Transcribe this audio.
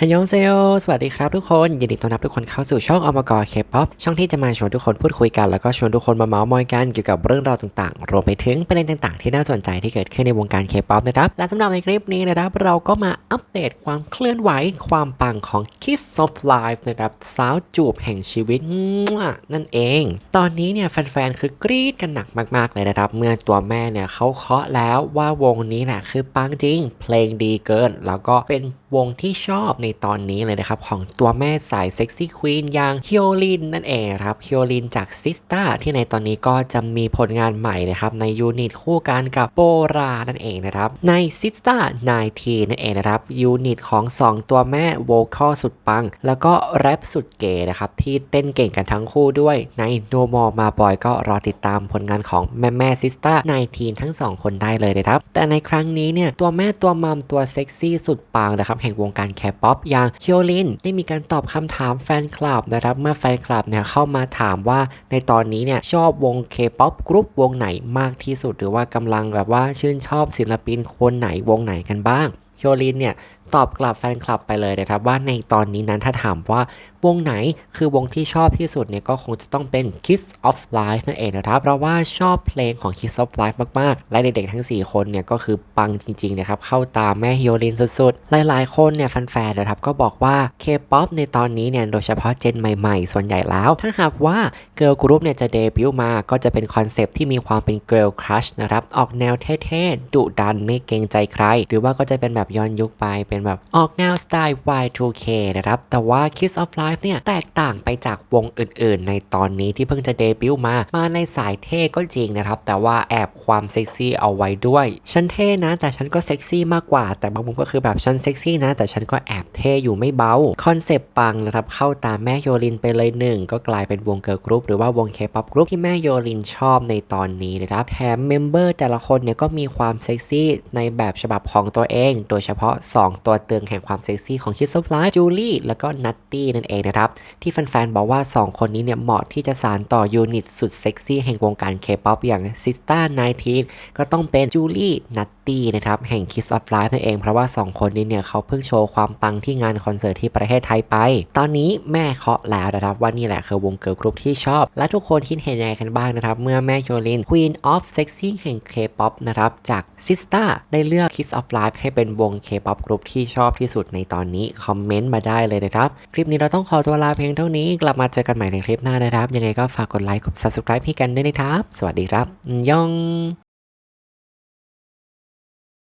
ฮันยองเซโยสวัสดีครับทุกคน ยินดีต้อนรับทุกคนเข้าสู่ช่องอมกรเคป๊อปช่องที่จะมาชวนทุกคนพูดคุยกัน แล้วก็ชวนทุกคนมาเมาส์มอยกันเกี่ยวกับเรื่องราวต่างๆ รวมไปถึงประเด็นต่างๆ ที่น่าสนใจที่เกิดขึ้นในวงการเคป๊อปนะครับ และสำหรับในคลิปนี้นะครับ เราก็มาอัปเดตความเคลื่อนไหวความปังของ Kiss of Life นะครับสาวจูบแห่งชีวิตนั่นเอง ตอนนี้เนี่ยแฟนๆคือกรี๊ดกันหนักมากๆเลยนะครับ เมื่อตัวแม่เนี่ยเขาเคาะแล้วว่าวงนี้แหละคือปังจริง เพลงดีเกิน แล้วก็เป็น วงที่ชอบในตอนนี้เลยนะครับ ของตัวแม่สายเซ็กซี่ควีนอย่างฮิโอลินนั่นเองครับฮิโอลินจากซิสตาที่ในตอนนี้ก็จะมีผลงานใหม่นะครับ ในยูนิตคู่กันกับโบรานั่นเองนะครับ ในซิสตา19นั่นเองนะครับยูนิตของ 2 ตัวแม่โวคอลสุดปัง แล้วก็แรปสุดเก๋นะครับ ที่เต้นเก่งกันทั้งคู่ด้วยในโนมอมาบอยก็รอติดตามผลงานของแม่แม่ซิสตา19ทั้ง 2 คนได้เลยนะครับ แต่ในครั้งนี้เนี่ยตัวแม่ตัวมัมตัวเซ็กซี่สุดปังนะครับแห่งวงการแคป๊อปอย่างฮิโอลินได้มีการตอบคำถามแฟนคลับนะครับเมื่อแฟนคลับเนี่ยเข้ามาถามว่าในตอนนี้เนี่ยชอบวงเคป๊อปกรุ๊ปวงไหนมากที่สุด หรือว่ากำลังแบบว่าชื่นชอบศิลปินคนไหนวงไหนกันบ้างฮิโอลินเนี่ยตอบกลับแฟนคลับไปเลยนะครับ ว่าในตอนนี้นั้นถ้าถามว่าวงไหนคือวงที่ชอบที่สุดเนี่ยก็คงจะต้องเป็น Kiss of Life นั่นเองนะครับ เพราะว่าชอบเพลงของ Kiss of Life มากๆ และเด็กๆทั้ง 4 คนเนี่ยก็คือปังจริงๆนะครับ เข้าตามแม่ฮิโอลินสุดๆ หลายๆ คนเนี่ยแฟนๆนะครับก็บอกว่า K-POP ในตอนนี้เนี่ยโดยเฉพาะเจนใหม่ๆ ส่วนใหญ่แล้ว ถ้าหากว่าเกิร์ลกรุ๊ปเนี่ยจะเดบิวต์มาก็จะเป็นคอนเซปที่มีความเป็น Girl Crush นะครับออกแนวเท่ๆดุดันไม่เกรงใจใคร หรือว่าก็จะเป็นแบบย้อนยุคไปเป็นแบบออกแนวสไตล์ Y2K นะครับ แต่ว่า Kiss of Life เนี่ย แตกต่างไปจากวงอื่นๆ ในตอนนี้ที่เพิ่งจะเดบิวต์มา มาในสายเท่ก็จริงนะครับ แต่ว่าแอบความเซ็กซี่เอาไว้ด้วย ฉันเท่นะ แต่ฉันก็เซ็กซี่มากกว่า แต่บางมุมก็คือแบบฉันเซ็กซี่นะ แต่ฉันก็แอบเท่อยู่ไม่เบา คอนเซปต์ปังนะครับ เข้าตามแม่โยลินไปเลยหนึ่งก็กลายเป็นวงเกิร์ลกรุ๊ปหรือว่าวงเคป๊อปกรุ๊ปที่แม่โยลินชอบในตอนนี้นะครับแถมเมมเบอร์แต่ละคนเนี่ยก็มีความเซ็กซี่ในแบบฉบับของตัวเอง โดยเฉพาะ 2ตัวเตืองแห่งความเซ็กซี่ของคิสซอฟไลฟ์จูลี่แล้วก็นัตตี้นั่นเองนะครับ ที่แฟนๆบอกว่า 2 คนนี้เนี่ยเหมาะที่จะสานต่อยูนิตสุดเซ็กซี่แห่งวงการเคป๊อปอย่างซิสตา19ก็ต้องเป็นจูลี่นัตตี้นะครับแห่ง Kiss of Life นั่นเองเพราะว่า 2 คนนี้เนี่ยเขาเพิ่งโชว์ความปังที่งานคอนเสิร์ตที่ประเทศไทยไป ตอนนี้แม่เคาะแล้วนะครับว่านี่แหละคือวงเกิร์ลกรุ๊ปที่ชอบ และทุกคนคิดเห็นยังไงกันบ้างนะครับ เมื่อแม่โยลิน Queen of Sexy แห่ง K-pop นะครับจาก Sista ได้เลือก Kiss of Life ให้เป็นวง K-pop กรุ๊ปที่ชอบที่สุดในตอนนี้คอมเมนต์มาได้เลยนะครับ คลิปนี้เราต้องขอตัวลาเพียงเท่านี้ กลับมาเจอกันใหม่ในคลิปหน้านะครับ ยังไงก็ฝากกดไลค์กด subscribe พี่กันด้วยนะครับ สวัสดีครับยอง